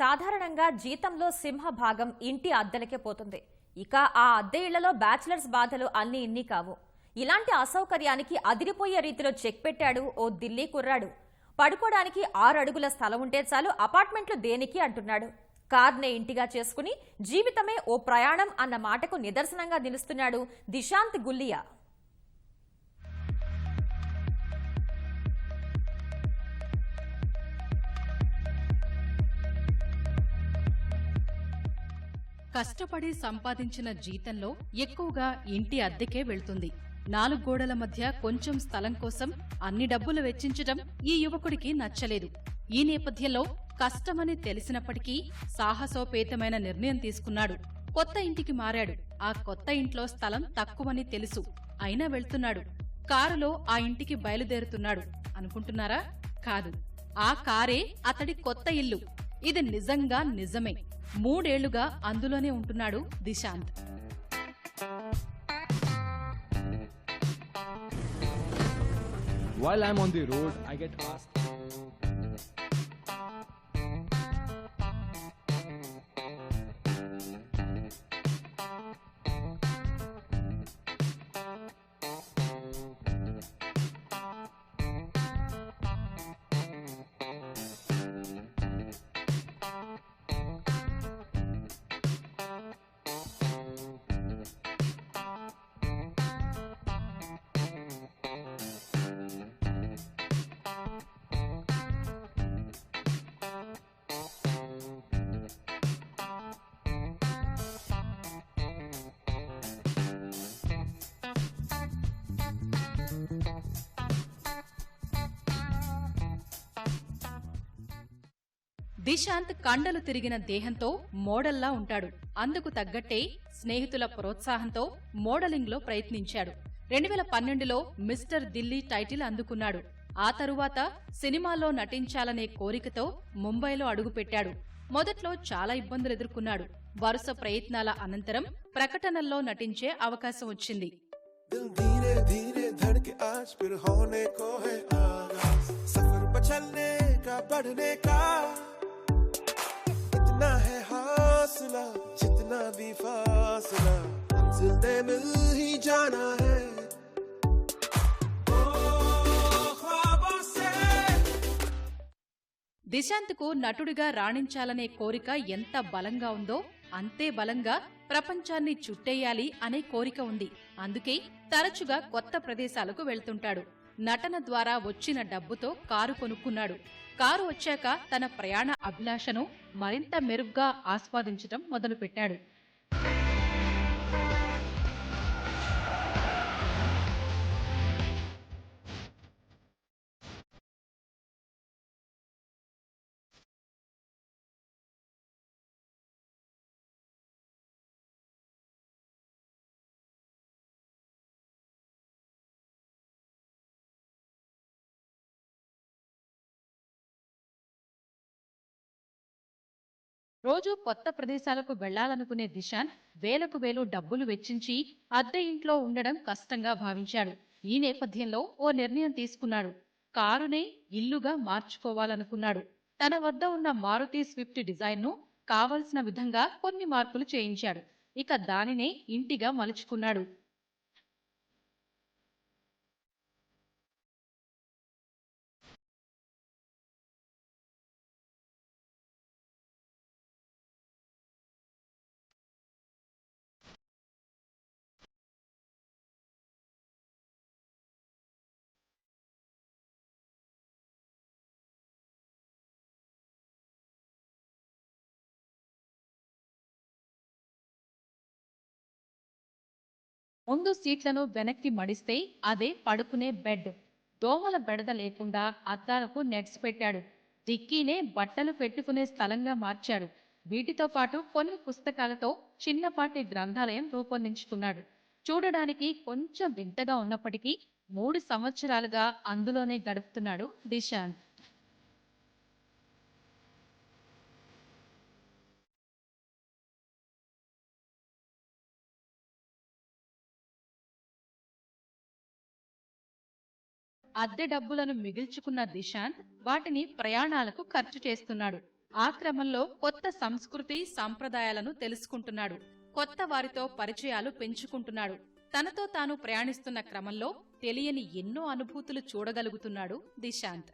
సాధారణంగా జీతంలో సింహ భాగం ఇంటి అద్దెలకే పోతుంది. ఇక ఆ అద్దె ఇళ్ళలో బ్యాచిలర్స్ బాధలు అన్ని ఇన్ని కావు. ఇలాంటి అసౌకర్యానికి అదిరిపోయే రీతిలో చెక్ పెట్టాడు ఓ ఢిల్లీ కుర్రాడు. పడుకోవడానికి ఆరు అడుగుల స్థలం ఉంటే చాలు అపార్ట్మెంట్లు దేనికి అంటున్నాడు. కార్నే ఇంటిగా చేసుకుని జీవితమే ఓ ప్రయాణం అన్న మాటకు నిదర్శనంగా నిలుస్తున్నాడు దిశాంత్ గుల్లియా. కష్టపడి సంపాదించిన జీతంలో ఎక్కువగా ఇంటి అద్దెకే వెళ్తుంది. నాలుగు గోడల మధ్య కొంచెం స్థలం కోసం అన్ని డబ్బులు వెచ్చించడం ఈ యువకుడికి నచ్చలేదు. ఈ నేపథ్యంలో కష్టమని తెలిసినప్పటికీ సాహసోపేతమైన నిర్ణయం తీసుకున్నాడు. కొత్త ఇంటికి మారాడు. ఆ కొత్త ఇంట్లో స్థలం తక్కువని తెలుసు. అయినా వెళ్తున్నాడు. కారులో ఆ ఇంటికి బయలుదేరుతున్నాడు. అనుకుంటున్నారా? కాదు. ఆ కారే అతడి కొత్త ఇల్లు. ఇది నిజంగా నిజమే మూడేళ్ళుగా అందులోనే ఉంటున్నాడు Dishant While I'm on the road, I get asked. Dishant కండలు తిరిగిన దేహంతో మోడల్లా ఉంటాడు. అందుకు తగ్గట్టే స్నేహితుల ప్రోత్సాహంతో మోడలింగ్లో ప్రయత్నించాడు. రెండు వేల పన్నెండులో మిస్టర్ దిల్లీ టైటిల్ అందుకున్నాడు. ఆ తరువాత సినిమాల్లో నటించాలనే కోరికతో ముంబైలో అడుగుపెట్టాడు. మొదట్లో చాలా ఇబ్బందులు ఎదుర్కొన్నాడు. వరుస ప్రయత్నాల అనంతరం ప్రకటనల్లో నటించే అవకాశం వచ్చింది. दिल मंजिल ने मिल ही जाना है ओ, ख्वाबों से దిశాంత్కు నటుడిగా రాణించాలనే కోరిక ఎంత బలంగా ఉందో అంతే బలంగా ప్రపంచాన్ని చుట్టేయాలి అనే కోరిక ఉంది అందుకే తరచుగా కొత్త ప్రదేశాలకు వెళ్తుంటాడు నటన ద్వారా వచ్చిన డబ్బుతో కారు కొనుక్కున్నాడు కారు వచ్చాక తన ప్రయాణ అభిలాషను మరింత మెరుగ్గా ఆస్వాదించటం మొదలుపెట్టాడు రోజు కొత్త ప్రదేశాలకు వెళ్ళాలనుకునే దిశాన్ వేలకు వేలు డబ్బులు వెచ్చించి అద్దె ఇంట్లో ఉండడం కష్టంగా భావించాడు. ఈ నేపథ్యంలో ఓ నిర్ణయం తీసుకున్నాడు. కారునే ఇల్లుగా మార్చుకోవాలనుకున్నాడు. తన వద్ద ఉన్న మారుతి స్విఫ్ట్ డిజైన్ను కావలసిన విధంగా కొన్ని మార్పులు చేయించాడు. ఇక దానినే ఇంటిగా మలుచుకున్నాడు. ముందు సీట్లను వెనక్కి మడిస్తే అదే పడుకునే బెడ్. దోమల బెడద లేకుండా అద్దాలకు నెట్స్ పెట్టాడు. డిక్కీనే బట్టలు పెట్టుకునే స్థలంగా మార్చాడు. వీటితో పాటు కొన్ని పుస్తకాలతో చిన్నపాటి గ్రంథాలయం రూపొందించుకున్నాడు. చూడడానికి కొంచెం వింతగా ఉన్నప్పటికీ మూడు సంవత్సరాలుగా అందులోనే గడుపుతున్నాడు దిశాంత్ అద్దె డబ్బులను మిగిల్చుకున్న దిశాంత్ వాటిని ప్రయాణాలకు ఖర్చు చేస్తున్నాడు. ఆ క్రమంలో కొత్త సంస్కృతి సాంప్రదాయాలను తెలుసుకుంటున్నాడు. కొత్త వారితో పరిచయాలు పెంచుకుంటున్నాడు. తనతో తాను ప్రయాణిస్తున్న క్రమంలో తెలియని ఎన్నో అనుభూతులు చూడగలుగుతున్నాడు దిశాంత్.